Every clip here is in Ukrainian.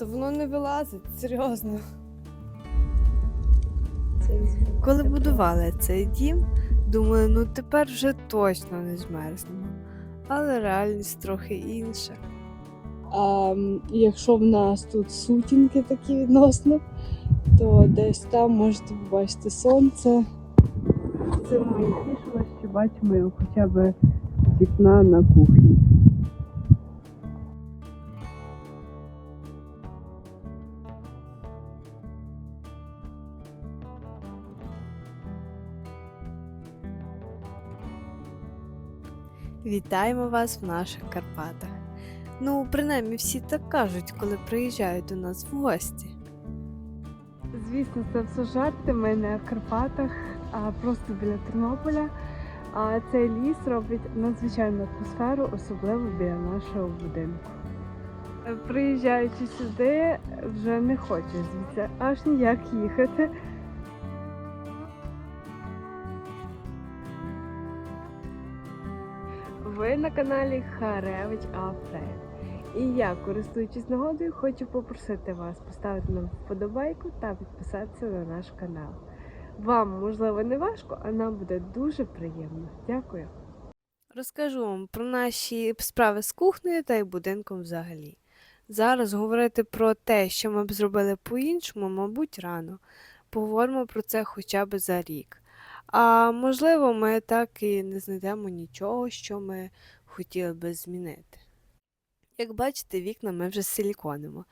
то воно не вилазить, серйозно. Коли будували цей дім, думали, ну тепер вже точно не змерзнемо. Але реальність трохи інша. А якщо в нас тут сутінки такі відносно, то десь там можете побачити сонце. Це моє тішило, що бачимо його хоча б з вікна на кухні. Вітаємо вас в наших Карпатах. Ну, принаймні всі так кажуть, коли приїжджають до нас в гості. Звісно, це все жарти. Ми не в Карпатах, а просто біля Тернополя. А цей ліс робить надзвичайну атмосферу, особливо біля нашого будинку. Приїжджаючи сюди, вже не хочу звідси аж ніяк їхати. Ви на каналі Харевич Афрейд. І я, користуючись нагодою, хочу попросити вас поставити нам вподобайку та підписатися на наш канал. Вам, можливо, не важко, а нам буде дуже приємно. Дякую. Розкажу вам про наші справи з кухнею та й будинком взагалі. Зараз говорити про те, що ми б зробили по-іншому, мабуть, рано. Поговоримо про це хоча б за рік. А можливо, ми так і не знайдемо нічого, що ми хотіли би змінити. Як бачите, вікна ми вже силіконимо.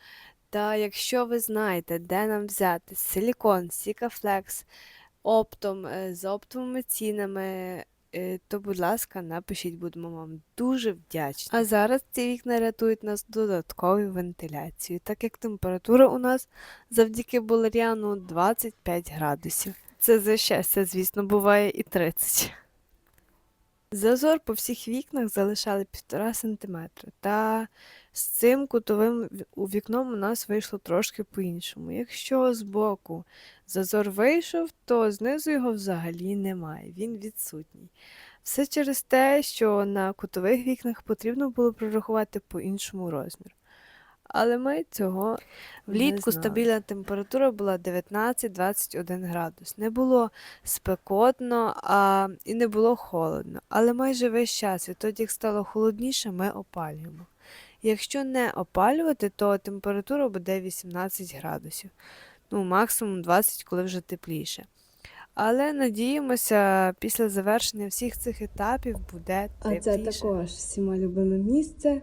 Та якщо ви знаєте, де нам взяти силікон, Сікафлекс, оптом, е, з оптовими цінами, е, то, будь ласка, напишіть, будемо вам дуже вдячні. А зараз ці вікна рятують нас додатковою вентиляцією, так як температура у нас завдяки болеріану 25 градусів. Це за щастя, звісно, буває і 30. Зазор по всіх вікнах залишали 1,5 см, та з цим кутовим вікном у нас вийшло трошки по-іншому. Якщо збоку зазор вийшов, то знизу його взагалі немає, він відсутній. Все через те, що на кутових вікнах потрібно було прорахувати по-іншому розмір. Але ми цього влітку знали. стабільна температура була 19-21 градус. Не було спекотно, а і не було холодно. Але майже весь час, відтоді як стало холодніше, ми опалюємо. Якщо не опалювати, то температура буде 18 градусів. Ну, максимум 20, коли вже тепліше. Але надіємося, після завершення всіх цих етапів буде тепліше. А це також всіма любиме місце,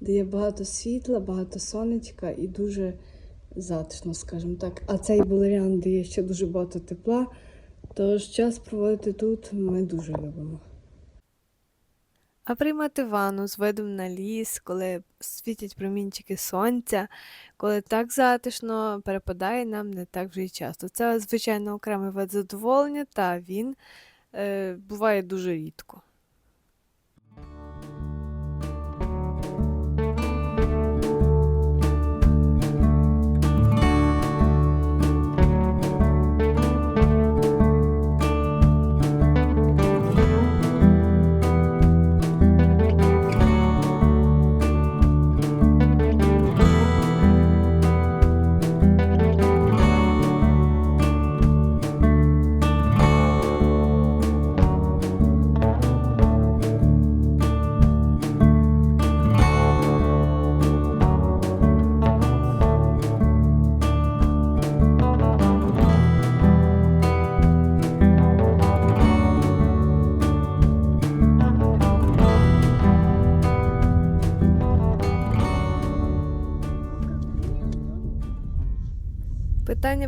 де є багато світла, багато сонечка і дуже затишно, скажімо так. А цей балеріан дає ще дуже багато тепла. Тож час проводити тут ми дуже любимо. А приймати ванну з видом на ліс, коли світять промінчики сонця, коли так затишно перепадає нам не так вже й часто. Це, звичайно, окремий вид задоволення, та він е, буває дуже рідко.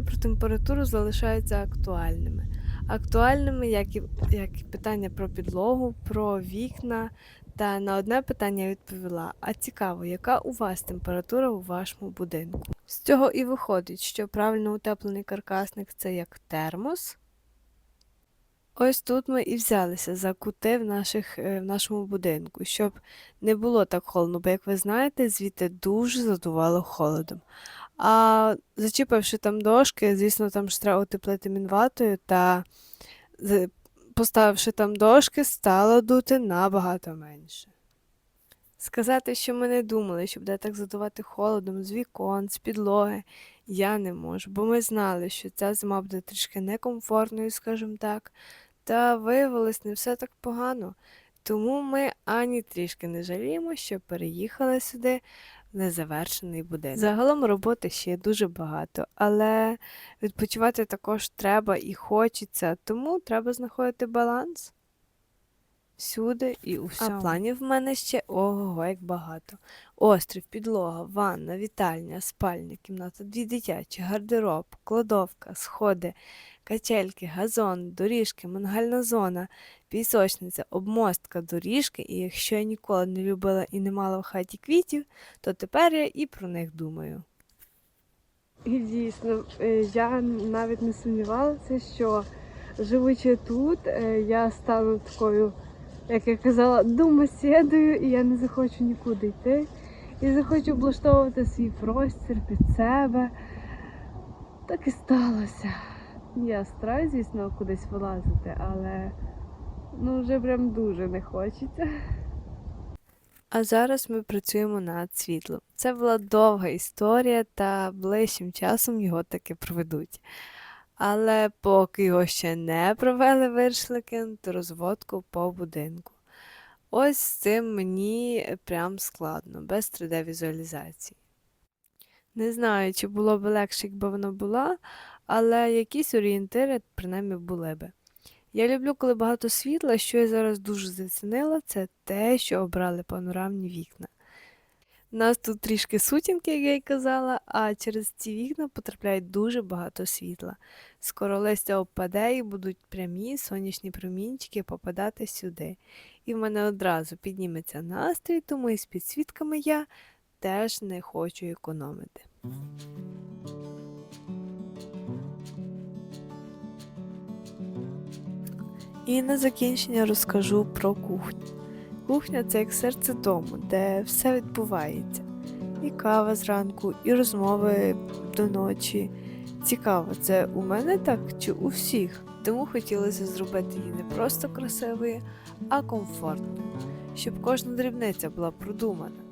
Про температуру залишаються актуальними. Актуальними, як і, як і питання про підлогу, про вікна. Та на одне питання я відповіла: а цікаво, яка у вас температура у вашому будинку? З цього і виходить, що правильно утеплений каркасник це як термос. Ось тут ми і взялися за кути в, наших, е, в нашому будинку, щоб не було так холодно, бо, як ви знаєте, звідти дуже задувало холодом. А зачіпивши там дошки, звісно, там ж треба утеплити мінватою, та поставивши там дошки, стало дути набагато менше. Сказати, що ми не думали, що буде так задувати холодом з вікон, з підлоги, я не можу, бо ми знали, що ця зима буде трішки некомфортною, скажімо так, та виявилось не все так погано. Тому ми ані трішки не жаліємо, що переїхали сюди незавершений будинок. Загалом роботи ще дуже багато, але відпочивати також треба і хочеться, тому треба знаходити баланс всюди і у всьому. А планів в мене ще ого, як багато. Острів, підлога, ванна, вітальня, спальня, кімната, дві дитячі, гардероб, кладовка, сходи, качельки, газон, доріжки, мангальна зона, пісочниця, обмостка, доріжки, і якщо я ніколи не любила і не мала в хаті квітів, то тепер я і про них думаю. І дійсно, е, я навіть не сумнівалася, що живучи тут, е, я стану такою, як я казала, домоседою, і я не захочу нікуди йти. І захочу облаштовувати свій простір під себе. Так і сталося. Я стараюсь, звісно, кудись вилазити, але ну вже прям дуже не хочеться. А зараз ми працюємо над світлом. Це була довга історія, та ближчим часом його таки проведуть. Але поки його ще не провели, вирішили кинути розводку по будинку. Ось з цим мені прям складно, без 3D-візуалізації. Не знаю, чи було б легше, якби вона була, але якісь орієнтири принаймні були би. Я люблю, коли багато світла, що я зараз дуже зацінила, це те, що обрали панорамні вікна. У нас тут трішки сутінки, як я й казала, а через ці вікна потрапляє дуже багато світла. Скоро листя опаде і будуть прямі сонячні промінчики попадати сюди. І в мене одразу підніметься настрій, тому із підсвітками я теж не хочу економити. І на закінчення розкажу про кухню. Кухня це як серце дому, де все відбувається. І кава зранку, і розмови до ночі. Цікаво, це у мене так чи у всіх? Тому хотілося зробити її не просто красивою, а комфортною, щоб кожна дрібниця була продумана.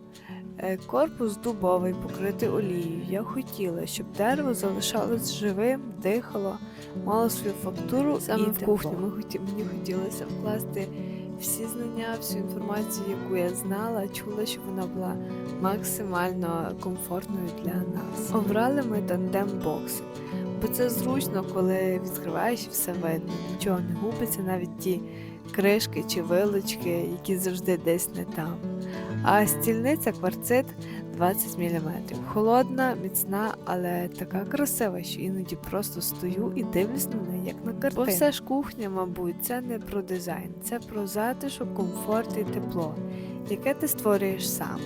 Е, Корпус дубовий, покритий олією. Я хотіла, щоб дерево залишалось живим, дихало, мало свою фактуру Саме і в кухню. Ми хоті... Мені хотілося вкласти всі знання, всю інформацію, яку я знала, чула, щоб вона була максимально комфортною для нас. Обрали ми тандем бокси, бо це зручно, коли відкриваєш і все видно. Нічого не губиться, навіть ті кришки чи вилочки, які завжди десь не там. А стільниця кварцит 20 мм. Холодна, міцна, але така красива, що іноді просто стою і дивлюсь на неї, як на картину. Бо все ж кухня, мабуть, це не про дизайн, це про затишок, комфорт і тепло, яке ти створюєш сам.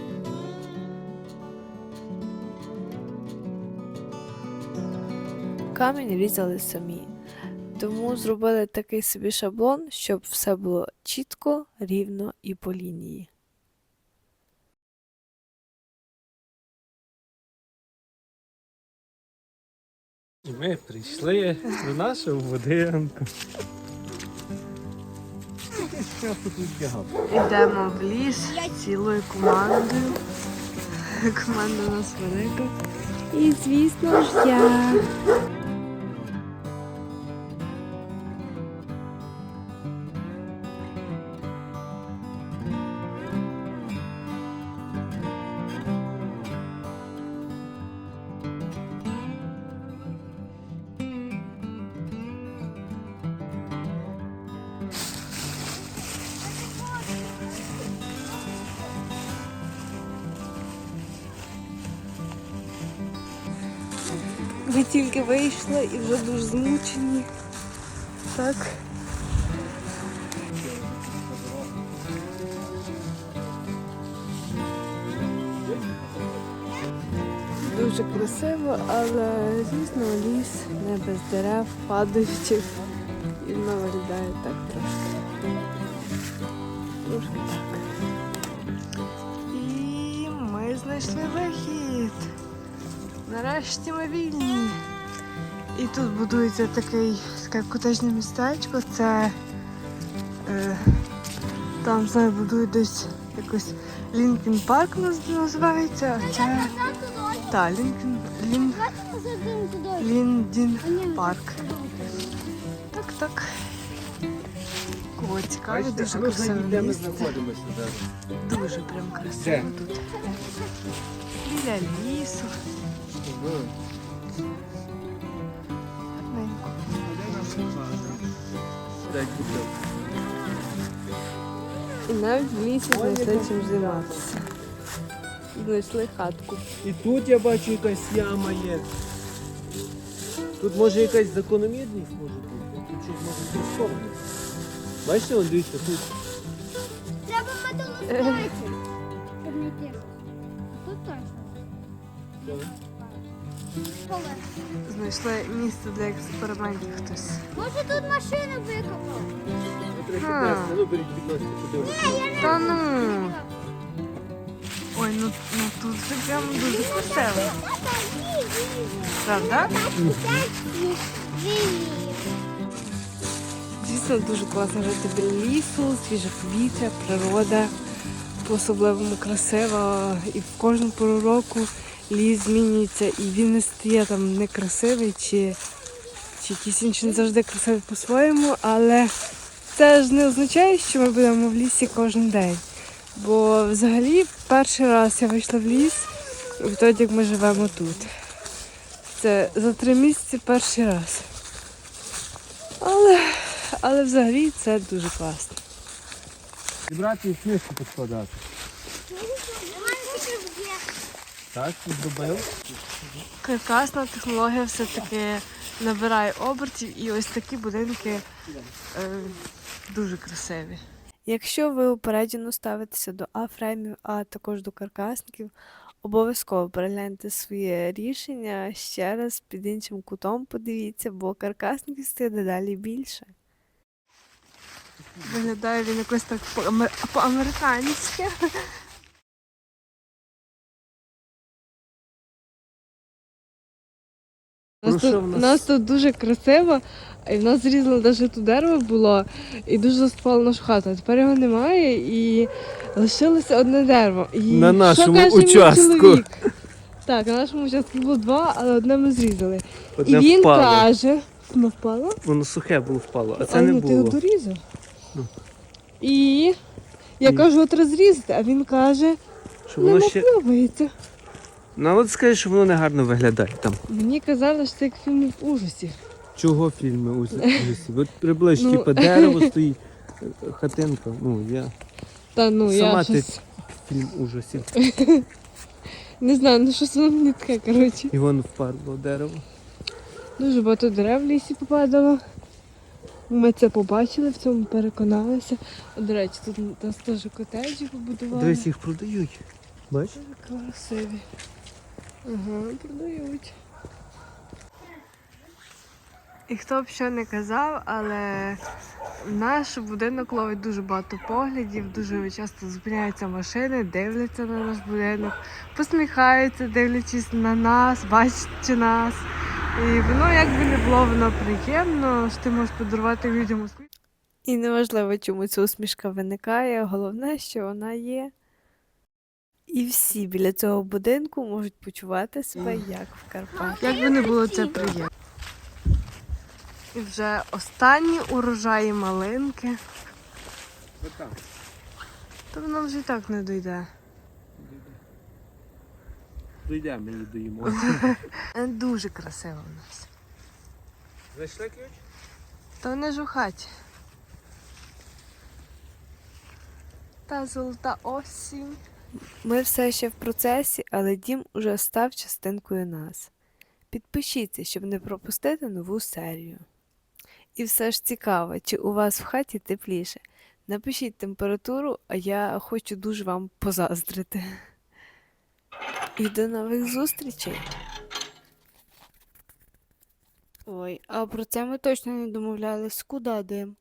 Камінь різали самі, тому зробили такий собі шаблон, щоб все було чітко, рівно і по лінії. І ми прийшли до нашого будинку. Йдемо в ліс цілою командою. Команда у нас велика. І, звісно ж, я. Ви тільки вийшли і вже дуже змучені. Так. Дуже красиво, але звісно ліс не без дерев, падаючих. І воно виглядає так трошки. Трошки так. І ми знайшли вихід. Нарешті ми вільні. І тут будується такий, таке котежне містечко. Це е, там знаю, будують десь якось Лінкін Парк називається, а це. Так, Лінкін. Лін... Ліндін Парк. Так, так. Кого цікавить, дуже красиве місце. Дуже прям красиво тут. Біля лісу. І навіть в лісі знайшли чим займатися. Знайшли хатку. І тут я бачу якась яма є. Тут може якась закономірність може бути. Тут щось може прискорити. Бачите, он дивіться, тут. Треба металоскопити. Тут точно. Знайшли місце для експериментів хтось. Може тут машину викопав? Ну. Та ну. Ой, ну, ну тут же прям дуже красиво. Правда? Дійсно дуже класно жити біля лісу, свіже повітря, природа по-особливому красива. І в кожну пору року ліс змінюється, і він не стає там некрасивий чи, чи якийсь інший не завжди красивий по-своєму, але це ж не означає, що ми будемо в лісі кожен день. Бо взагалі перший раз я вийшла в ліс відтоді, як ми живемо тут. Це за три місяці перший раз. Але, але взагалі це дуже класно. Зібрати і книжку поскладати. Так, ти зробив. Каркасна технологія все-таки набирає обертів і ось такі будинки е, дуже красиві. Якщо ви упереджено ставитеся до А-фреймів, а також до каркасників, обов'язково перегляньте своє рішення ще раз під іншим кутом подивіться, бо каркасників стає дедалі більше. Виглядає він якось так по-амер- по-американськи. Нас, тут, в у нас? тут дуже красиво, і в нас зрізано навіть тут дерево було, і дуже заспало нашу хату. А тепер його немає і лишилося одне дерево. І На що нашому каже мій участку. чоловік? Так, на нашому участку було два, але одне ми зрізали. Одне і він впало. каже, воно впало? Воно сухе було впало, а це а, не ну, ти його було. дорізав. Ну. І я кажу, от розрізати, а він каже, Що не ще. подобається. Ну, от скажи, що воно не гарно виглядає там. Мені казали, що це як фільм ужасів. Чого фільми ужасів? От приблизь, Ну. типу, дерево стоїть, е, хатинка. Ну, я Та ну, Сама я ти- щось... фільм ужасів. Не знаю, ну щось воно мені таке, коротше. І воно впадло дерево. Дуже багато дерев в лісі попадало. Ми це побачили, в цьому переконалися. До речі, тут у нас теж котеджі побудували. Дивись, їх продають. Бачиш? Дуже красиві. Ага, продають. І хто б що не казав, але наш будинок ловить дуже багато поглядів, дуже часто зупиняються машини, дивляться на наш будинок, посміхаються, дивлячись на нас, бачачи нас. І воно якби не було воно приємно, що ти можеш подарувати людям. І неважливо, чому ця усмішка виникає, головне, що вона є. І всі біля цього будинку можуть почувати себе як в Карпатах. Як би не було це приємно. І вже останні урожаї малинки, то воно вже і так не дойде. Дійдемо, ми її доїмо. Е, Дуже красиво в нас. Знайшли ключ? Та вони ж у хаті. Та золота осінь. Ми все ще в процесі, але дім уже став частинкою нас. Підпишіться, щоб не пропустити нову серію. І все ж цікаво, чи у вас в хаті тепліше. Напишіть температуру, а я хочу дуже вам позаздрити. І до нових зустрічей. Ой, а про це ми точно не домовлялись, куди дим?